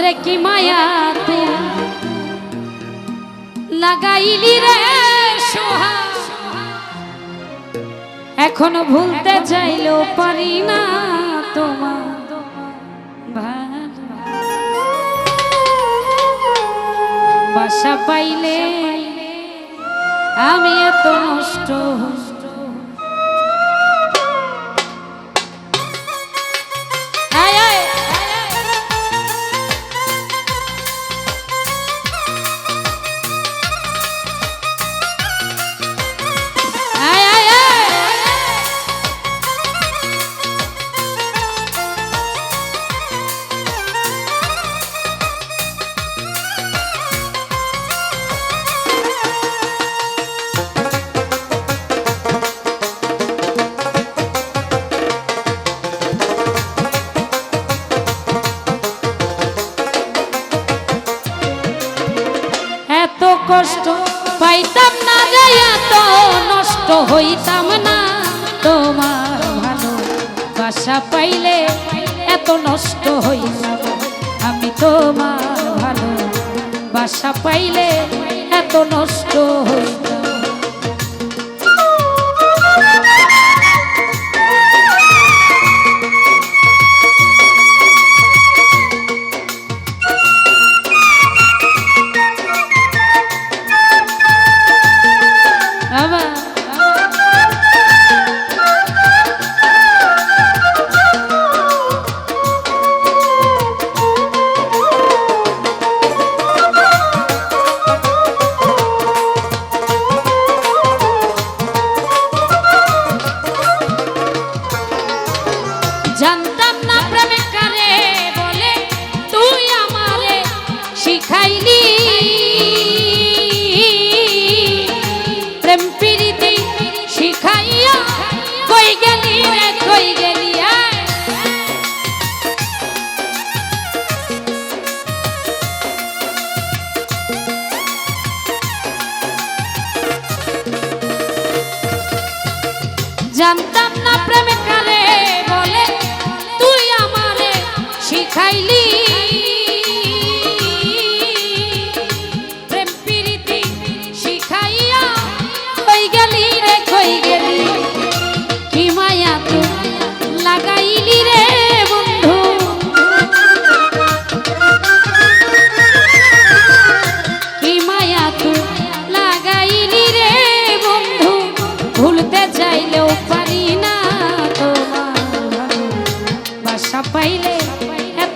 ওরে কি মায়া তুই লাগাইলি রে সোহা। এখনও ভুলতে চাইলেও পারি না তোমার। বাসা পাইলে আমি এত নষ্ট কষ্ট পাইতাম না যাই এত নষ্ট হইতাম না। তোমার ভালো বাসা পাইলে এত নষ্ট হইতাম। আমি তোমার ভালো বাসা পাইলে এত নষ্ট হইতাম।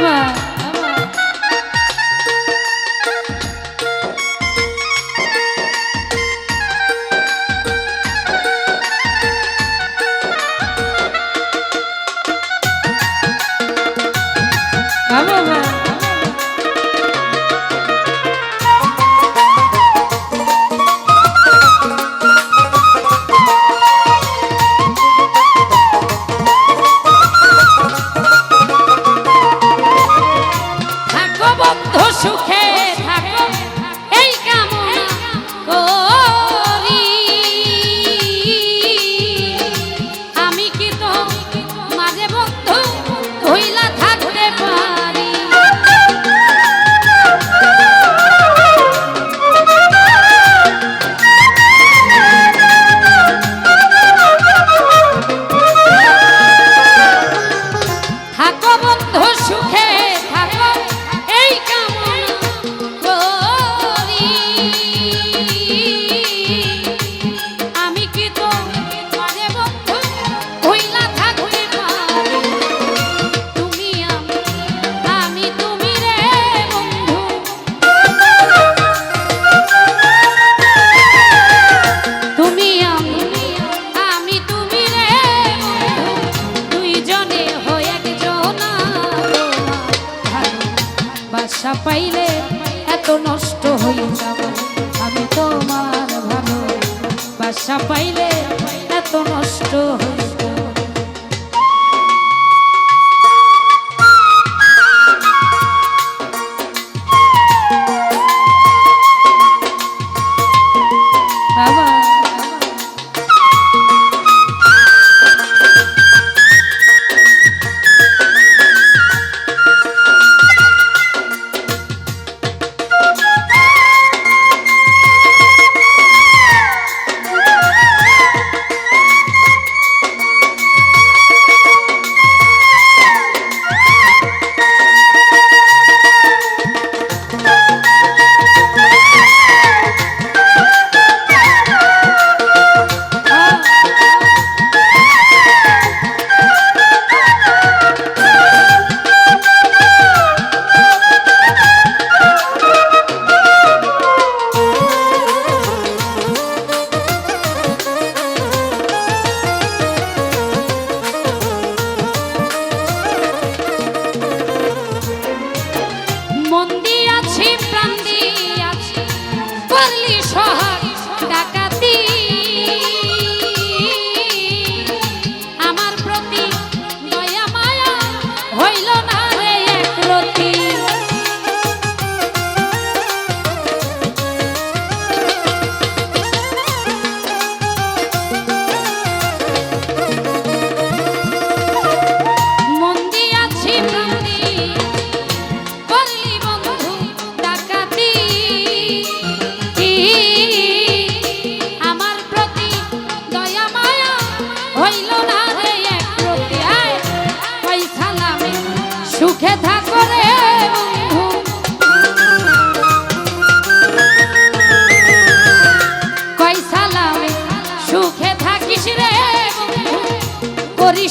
যাবে। আবার আশা পাইলে এত নষ্ট বাবা।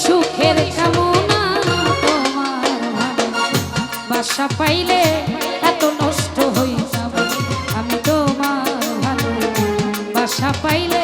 সুখের কামনা তোমার বাসা পাইলে এত নষ্ট হই যাব। আমি তোমার ভালো বাসা পাইলে